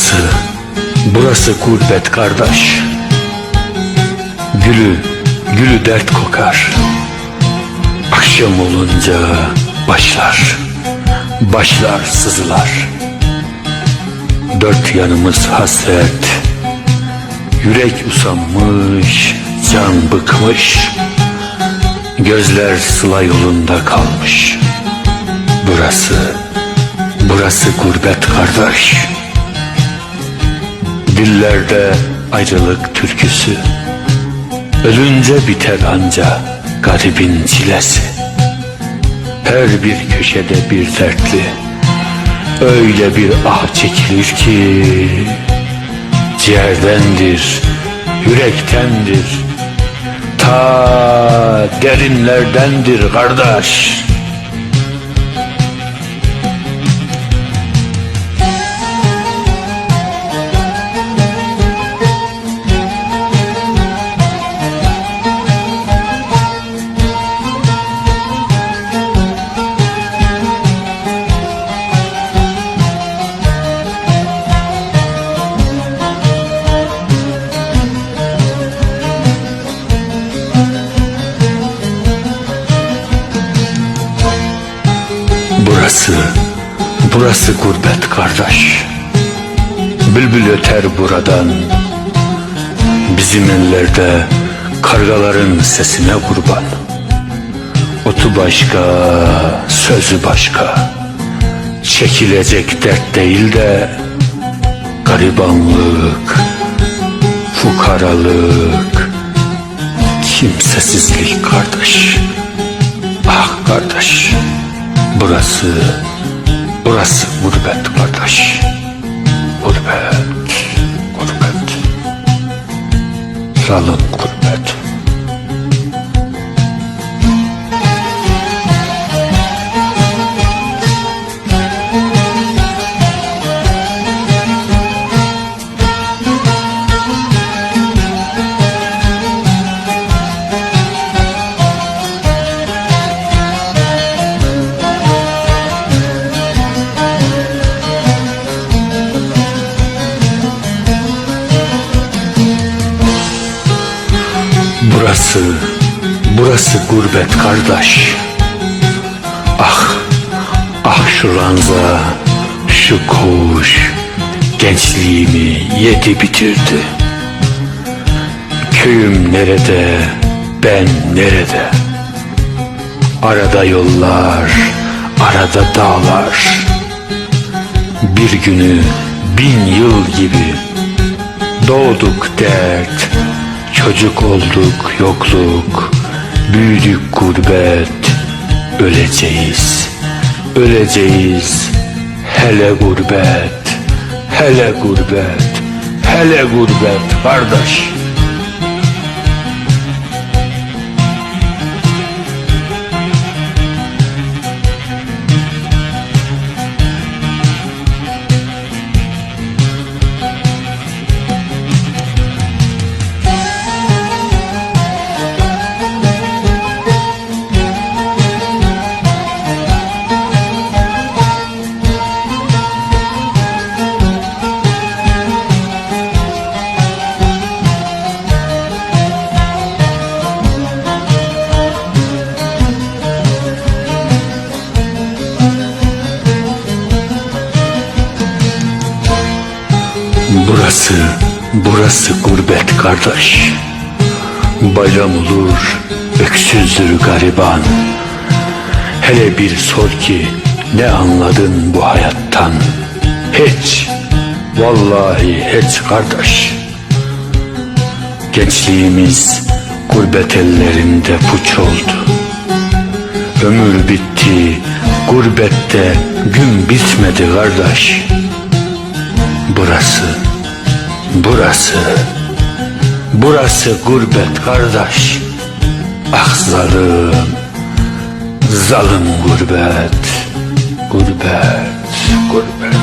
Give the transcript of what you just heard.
Burası, burası gurbet kardeş. Gülü, gülü dert kokar. Akşam olunca başlar, başlar sızılar. Dört yanımız hasret, yürek usanmış, can bıkmış. Gözler sıla yolunda kalmış. Burası, burası gurbet kardeş. Dillerde ayrılık türküsü. Ölünce biter anca garibin çilesi. Her bir köşede bir dertli Öyle bir ah çekilir ki Ciğerdendir, yürektendir. Ta derinlerdendir kardeş burası gurbet kardeş. Bülbül öter buradan. Bizim ellerde kargaların sesine kurban. Otu başka, sözü başka. Çekilecek dert değil de garibanlık, fukaralık, kimsesizlik kardeş. Ah kardeş. Burası, burası gurbet kardeş. Gurbet, gurbet. Zalım Burası, burası gurbet kardeş. Ah, ah şu ranza, şu koğuş, gençliğimi yedi bitirdi. Köyüm nerede, ben nerede? Arada yollar, arada dağlar. Bir günü bin yıl gibi Doğduk dert, çocuk olduk yokluk, büyüdük gurbet, öleceğiz, öleceğiz, hele gurbet, hele gurbet, hele gurbet kardeş. Burası, burası gurbet kardeş. Bayram olur, öksüzdür gariban. Hele bir sor ki ne anladın bu hayattan? Hiç, vallahi hiç kardeş. Gençliğimiz gurbet ellerinde puç oldu. Ömür bitti, gurbette gün bitmedi kardeş. Burası, burası, burası gurbet kardeş. Ah zalim, zalim gurbet, gurbet, gurbet.